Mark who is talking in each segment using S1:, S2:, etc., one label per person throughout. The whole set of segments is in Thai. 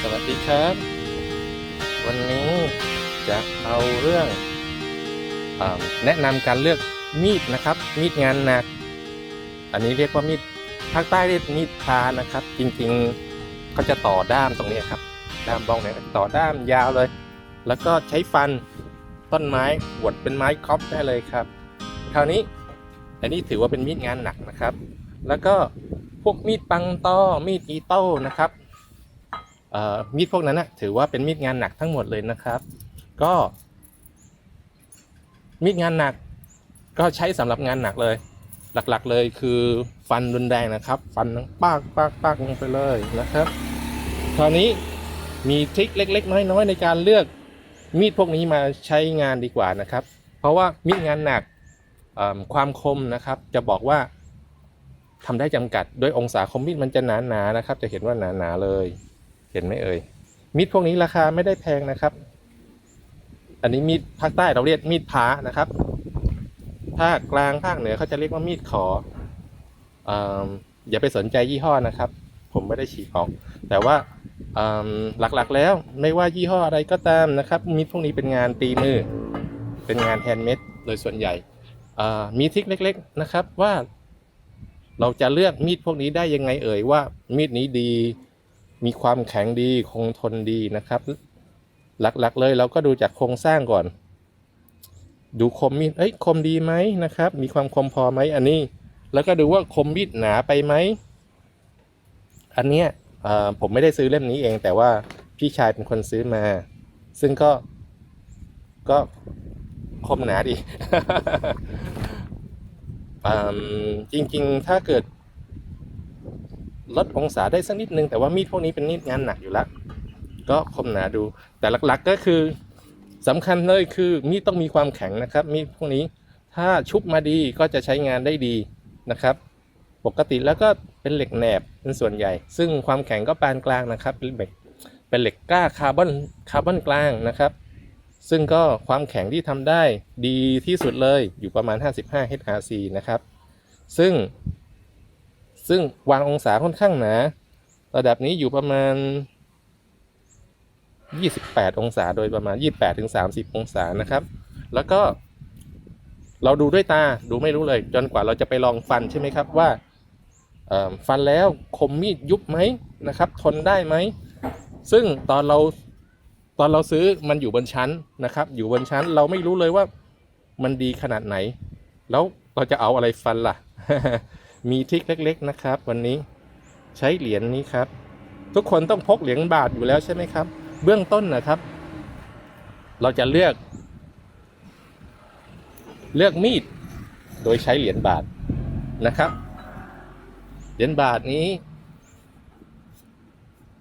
S1: สวัสดีครับ วันนี้จะเอาเรื่องอแนะนำการเลือกมีดนะครับ มีดงานหนัก อันนี้เรียกว่ามีดภาคใต้เรียกมีดพานะครับ จริงๆก็จะต่อด้ามตรงนี้ครับ ด้ามบ้องเนี่ยต่อด้ามยาวเลย แล้วก็ใช้ฟันต้นไม้หวดเป็นไม้คอปได้เลยครับ คราวนี้อันนี้ถือว่าเป็นมีดงานหนักนะครับ แล้วก็พวกมีดปังตอมีดอีโต้นะครับ มีดพวกนั้นนะถือว่าเป็นมีดงานหนักทั้งหมดเลยนะครับ ก็ มีดงานหนักก็ใช้สำหรับงานหนักเลย หลักๆเลยคือฟันรุนแรงนะครับ ฟันปากปากปากลงไปเลยนะครับ คราวนี้มีทริคเล็ก ๆ น้อยๆในการเลือกมีดพวกนี้มาใช้งานดีกว่านะครับ เพราะว่ามีดงานหนักความคมนะครับ จะบอกว่าทำได้จำกัด โดยองศาคมมีดมันจะหนาๆนะครับ จะเห็นว่าหนาๆเลย เห็นไหมเอ่ยมีดพวกนี้ราคาไม่ได้แพงนะครับ อันนี้มีดภาคใต้เราเรียกมีดพ้านะครับ ภาคกลางภาคเหนือเขาจะเรียกว่ามีดขอออย่าไปสนใจยี่ห้อนะครับ ผมไม่ได้ฉีกออก แต่ว่าหลักๆแล้วไม่ว่ายี่ห้ออะไรก็ตามนะครับ มีดพวกนี้เป็นงานตีมือ เป็นงานแฮนด์เมดโดยส่วนใหญ่มีทริคเล็ก ๆนะครับว่าเราจะเลือกมีดพวกนี้ได้ยังไงเอ่ยว่ามีดนี้ดี มีความแข็งดีคงทนดีนะครับ หลักๆเลยเราก็ดูจากโครงสร้างก่อน ดูคมมีดเอ้ยคมดีไหมนะครับ มีความคมพอไหมอันนี้ แล้วก็ดูว่าคมมีดหนาไปไหมอันเนี้ยผมไม่ได้ซื้อเล่มนี้เอง แต่ว่าพี่ชายเป็นคนซื้อมา ซึ่งก็ก็คมหนาดีจริงๆ ถ้าเกิด ลดองศาได้สักนิดนึง แต่ว่ามีดพวกนี้เป็นมีดงานหนักอยู่แล้ว ก็คมหนาดู แต่หลักๆก็คือสำคัญเลยคือมีดต้องมีความแข็งนะครับมีดพวกนี้ถ้าชุบมาดีก็จะใช้งานได้ดีนะครับ ปกติแล้วก็เป็นเหล็กแหนบเป็นส่วนใหญ่ ซึ่งความแข็งก็ปานกลางนะครับ เป็นเหล็กเป็นเหล็กกล้าคาร์บอนคาร์บอนกลางนะครับ ซึ่งก็ความแข็งที่ทำได้ดีที่สุดเลยอยู่ประมาณ 55 HRC นะครับ ซึ่ง ซึ่งวางองศาค่อนข้างหนา ระดับนี้อยู่ประมาณ 28 องศาโดยประมาณ 28ถึง30 องศานะครับ แล้วก็ เราดูด้วยตาดูไม่รู้เลย จนกว่าเราจะไปลองฟันใช่ไหมครับว่าฟันแล้วคมมีดยุบไหมนะครับ ทนได้ไหม ซึ่งตอนเราตอนเราซื้อมันอยู่บนชั้นนะครับ อยู่บนชั้นเราไม่รู้เลยว่ามันดีขนาดไหน แล้วเราจะเอาอะไรฟันล่ะ มีทริคเล็ก ๆนะครับ วันนี้ใช้เหรียญนี้ครับ ทุกคนต้องพกเหรียญบาทอยู่แล้วใช่ไหมครับ เบื้องต้นนะครับ เราจะเลือก เลือกมีด โดยใช้เหรียญบาทนะครับ เหรียญบาทนี้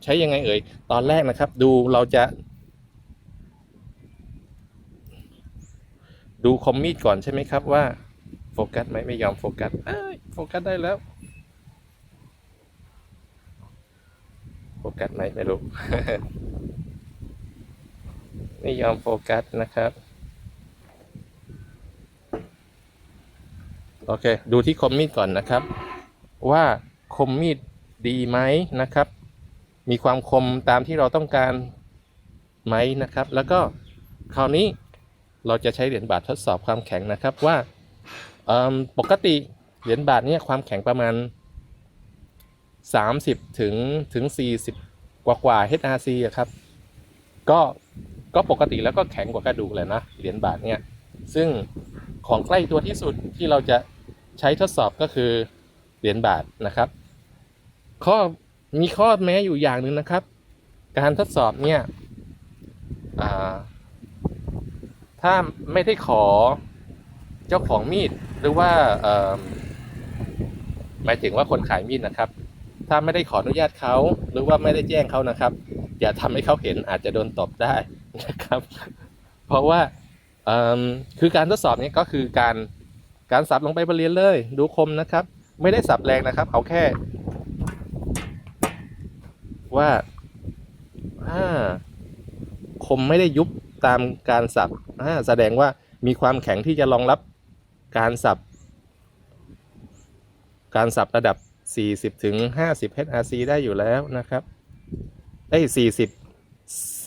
S1: ใช้ยังไงเอ่ยตอนแรกนะครับ ดูเราจะ ดูคมมีดก่อนใช่ไหมครับว่า โฟกัสไหมไม่ยอมโฟกัสเอ้ยโฟกัสได้แล้ว โฟกัสไหมไม่รู้ ไม่ยอมโฟกัสนะครับ โอเค ดูที่คมมีดก่อนนะครับ ว่าคมมีดดีไหมนะครับ มีความคมตามที่เราต้องการไหมนะครับ แล้วก็คราวนี้เราจะใช้เหรียญบาททดสอบความแข็งนะครับว่า ปกติเหรียญบาทเนี่ยความแข็งประมาณ 30 ถึงถึง 40 กว่ากว่า HRC อะครับ ก็ก็ปกติแล้วก็แข็งกว่ากระดูกเลยนะเหรียญบาทเนี่ยซึ่งของใกล้ตัวที่สุดที่เราจะใช้ทดสอบก็คือเหรียญบาทนะครับ ข้อมีข้อแม้อยู่อย่างหนึ่งนะครับ การทดสอบเนี่ยถ้าไม่ได้ขอ เจ้าของมีดหรือว่าหมายถึงว่าคนขายมีดนะครับ ถ้าไม่ได้ขออนุญาตเขาหรือว่าไม่ได้แจ้งเขานะครับ อย่าทำให้เขาเห็นอาจจะโดนตบได้นะครับ เพราะว่าคือการทดสอบนี้ก็คือการการสับลงไปบนเหรียญเลย ดูคมนะครับ ไม่ได้สับแรงนะครับ เอาแค่ว่าอ่าคมไม่ได้ยุบตามการสับแสดงว่ามีความแข็งที่จะรองรับ การสับ การสับระดับ 40 ถึง 50 HRC ได้อยู่แล้วนะครับเอ้ยสี่สิบ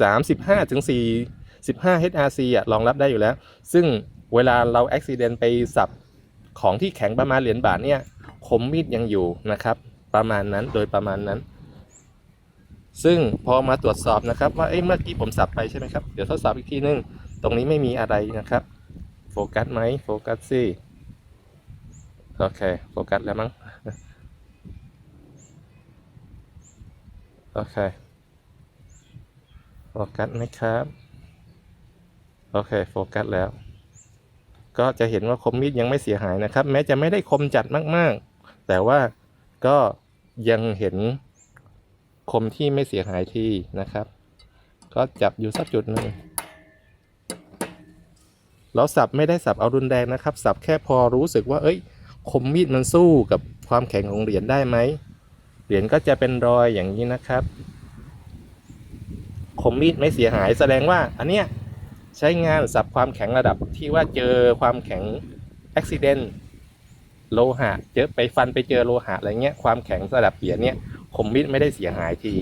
S1: สามสิบห้าถึงสี่สิบห้า HRC อะรองรับได้อยู่แล้ว ซึ่งเวลาเราอุบิเหตุไปสับของที่แข็งประมาณเหรียญบาทเนี่ยคมมีดยังอยู่นะครับ ประมาณนั้นโดยประมาณนั้น ซึ่งพอมาตรวจสอบนะครับ ว่าเอ้เมื่อกี้ผมสับไปใช่ไหมครับ เดี๋ยวทดสอบอีกทีนึง ตรงนี้ไม่มีอะไรนะครับ โฟกัสไหมโฟกัสสิโอเคโฟกัสแล้วมั้งโอเคโฟกัสไหมครับโอเคโฟกัสแล้ว ก็จะเห็นว่าคมมีดยังไม่เสียหายนะครับ แม้จะไม่ได้คมจัดมากๆ แต่ว่าก็ยังเห็นคมที่ไม่เสียหายที่นะครับ ก็จับอยู่สักจุดหนึ่ง เราสับไม่ได้สับเอารุนแรงนะครับ สับแค่พอรู้สึกว่า เอ้ย คมมีดมันสู้กับความแข็งของเหรียญได้ไหมเหรียญก็จะเป็นรอยอย่างนี้นะครับ คมมีดไม่เสียหายแสดงว่า อันเนี้ยใช้งานสับความแข็งระดับที่ว่าเจอความแข็งอุบิเหตุโลหะ เจอไปฟันไปเจอโลหะอะไรเงี้ยความแข็งระดับเหรียญเนี้ยคมมีดไม่ได้เสียหายที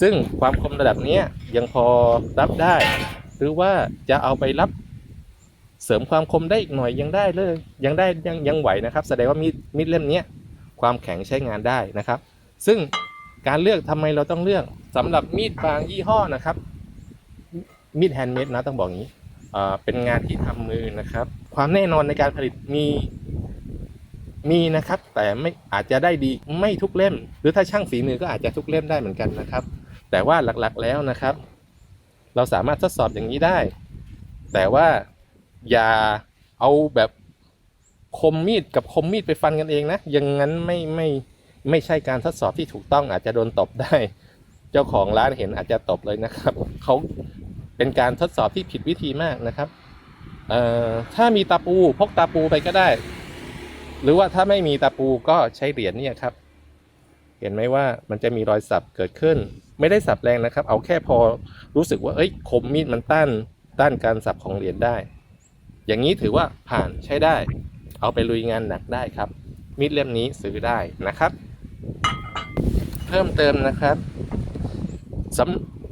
S1: ซึ่งความคมระดับเนี้ยยังพอรับได้ หรือว่าจะเอาไปรับ เสริมความคมได้อีกหน่อยยังได้เลยยังได้ยังยังไหวนะครับ แสดงว่ามีดมีดเล่มนี้ความแข็งใช้งานได้นะครับ ซึ่งการเลือกทำไมเราต้องเลือกสำหรับมีดบางยี่ห้อนะครับ มีดแฮนด์เมดนะต้องบอกงนี้เอ่อเป็นงานที่ทำมือนะครับ ความแน่นอนในการผลิตมีมีนะครับ แต่ไม่อาจจะได้ดีไม่ทุกเล่ม หรือถ้าช่างฝีมือก็อาจจะทุกเล่มได้เหมือนกันนะครับ แต่ว่าหลักๆแล้วนะครับ เราสามารถทดสอบอย่างนี้ได้ แต่ว่า อย่าเอาแบบคมมีดกับคมมีดไปฟันกันเองนะอย่างนั้นไม่ไม่ไม่ใช่การทดสอบที่ถูกต้องอาจจะโดนตบได้ เจ้าของร้านเห็นอาจจะตบเลยนะครับเขาเป็นการทดสอบที่ผิดวิธีมากนะครับเอ่อถ้ามีตาปูพกตาปูไปก็ได้ หรือว่าถ้าไม่มีตาปูก็ใช้เหรียญเนี่ยครับ เห็นไหมว่ามันจะมีรอยสับเกิดขึ้น ไม่ได้สับแรงนะครับ เอาแค่พอรู้สึกว่าเอ้ยคมมีดมันต้านต้านการสับของเหรียญได้ อย่างนี้ถือว่าผ่านใช้ได้ เอาไปลุยงานหนักได้ครับมีดเล่มนี้ซื้อได้นะครับ เพิ่มเติมนะครับส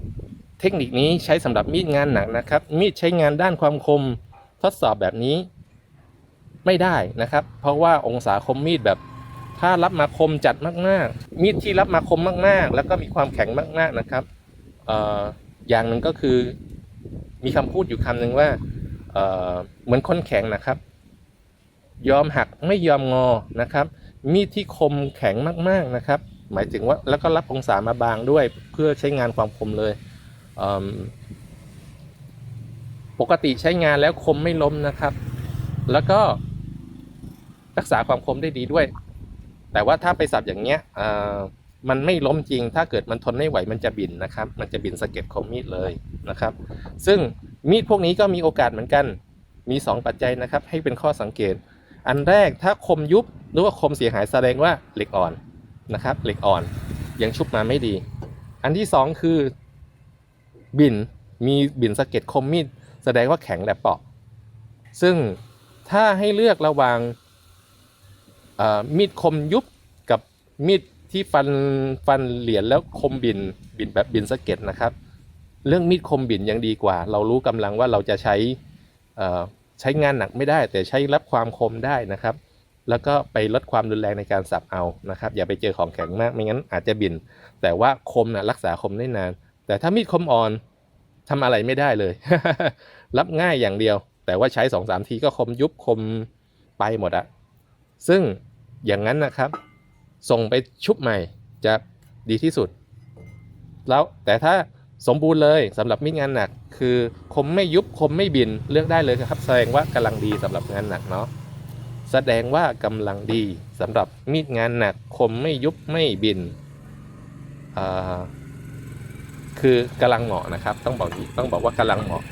S1: ำเทคนิคนี้ใช้สำหรับมีดงานหนักนะครับ มีดใช้งานด้านความคมทดสอบแบบนี้ไม่ได้นะครับ เพราะว่าองศาคมมีดแบบถ้ารับมาคมจัดมากๆ มีดที่รับมาคมมากๆ แล้วก็มีความแข็งมากๆนะครับอออย่างหนึ่งก็คือ มีคำพูดอยู่คำหนึ่งว่า เหมือนคนแข็งนะครับ ยอมหักไม่ยอมงอนะครับ มีดที่คมแข็งมากๆนะครับ หมายถึงว่าแล้วก็รับองศามาบางด้วยเพื่อใช้งานความคมเลยเปกติใช้งานแล้วคมไม่ล้มนะครับ แล้วก็รักษาความคมได้ดีด้วย แต่ว่าถ้าไปสับอย่างเงี้ยมันไม่ล้มจริง ถ้าเกิดมันทนไม่ไหวมันจะบินนะครับ มันจะบินสะเก็ดคมมีดเลยนะครับ ซึ่ง มีดพวกนี้ก็มีโอกาสเหมือนกัน มี 2 ปัจจัยนะครับ ให้เป็นข้อสังเกต อันแรกถ้าคมยุบหรือว่าคมเสียหายแสดงว่าเหล็กอ่อนนะครับ เหล็กอ่อนยังชุบมาไม่ดี อันที่ 2 คือ บินมีบินสะเก็ดคมมีดแสดงว่าแข็งและเปราะ ซึ่งถ้าให้เลือกระหว่างมีดคมยุบกับมีดที่ฟันฟันเหรียญแล้วคมบินบินแบบบินสะเก็ดนะครับ เรื่องมีดคมบินยังดีกว่า เรารู้กำลังว่าเราจะใช้ใช้งานหนักไม่ได้ แต่ใช้รับความคมได้นะครับ แล้วก็ไปลดความรุนแรงในการสับเอานะครับ อย่าไปเจอของแข็งมากไม่งั้นอาจจะบินแต่ว่าคมนะรักษาคมได้นาน แต่ถ้ามีดคมอ่อนทำอะไรไม่ได้เลย รับง่ายอย่างเดียว แต่ว่าใช้สองสามทีก็คมยุบคมไปหมดอะซึ่งอย่างนั้นนะครับ ส่งไปชุบใหม่จะดีที่สุด แล้วแต่ถ้า สมบูรณ์เลยสำหรับมีดงานหนัก คือคมไม่ยุบคมไม่บินเลือกได้เลยครับ แสดงว่ากำลังดีสำหรับงานหนักเนาะแสดงว่ากำลังดีสำหรับมีดงานหนัก คมไม่ยุบไม่บินคือกำลังเหมาะนะครับ ต้องบอกต้องบอกว่ากำลังเหมาะ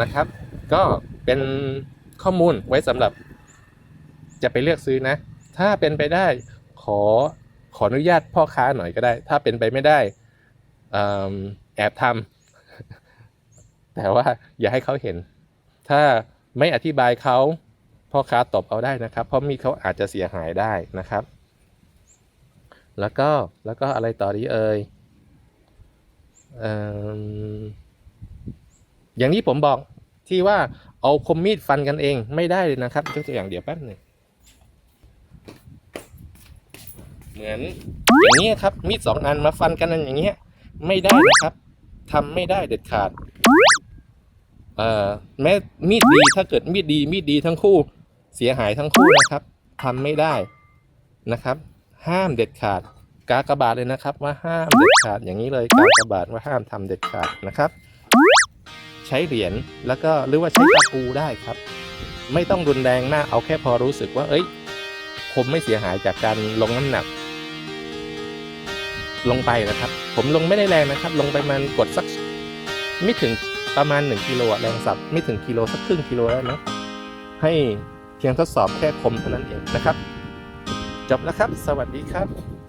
S1: นะครับ ก็เป็นข้อมูลไว้สำหรับจะไปเลือกซื้อนะ ถ้าเป็นไปได้ขอขออนุญาตพ่อค้าหน่อยก็ได้ ถ้าเป็นไปไม่ได้ แอบทำแต่ว่าอย่าให้เขาเห็น ถ้าไม่อธิบายเขาพ่อค้าตบเอาได้นะครับ เพราะมีดเขาอาจจะเสียหายได้นะครับ แล้วก็แล้วก็อะไรต่อดีเอ่ยเอ่ออย่างที่ผมบอกที่ว่าเอาคมมีดฟันกันเองไม่ได้เลยนะครับยกตัวอย่างเดี๋ยวแป๊บหนึ่งเหมือนอย่างนี้ครับมีดสองอันมาฟันกันอย่างเงี้ย ไม่ได้นะครับทำไม่ได้เด็ดขาดเอ่อแม้มีดดีถ้าเกิดมีดดีมีดดีทั้งคู่เสียหายทั้งคู่นะครับทำไม่ได้นะครับ ห้ามเด็ดขาด กากบาทเลยนะครับ ว่าห้ามเด็ดขาดอย่างนี้เลยกากบาทว่าห้ามทำเด็ดขาดนะครับ ใช้เหรียญแล้วก็หรือว่าใช้ตะปูได้ครับ ไม่ต้องรุนแรงมากเอาแค่พอรู้สึกว่า เอ้ย คมไม่เสียหายจากการลงน้ำหนัก ลงไปนะครับ ผมลงไม่ได้แรงนะครับ ลงไปมันกดสักไม่ถึงประมาณ 1กิโละแรงสับไม่ถึงกิโลสักครึ่งกิโลแล้วนะให้เพียงทดสอบแค่คมเท่านั้นเองนะครับ จบแล้วครับ สวัสดีครับ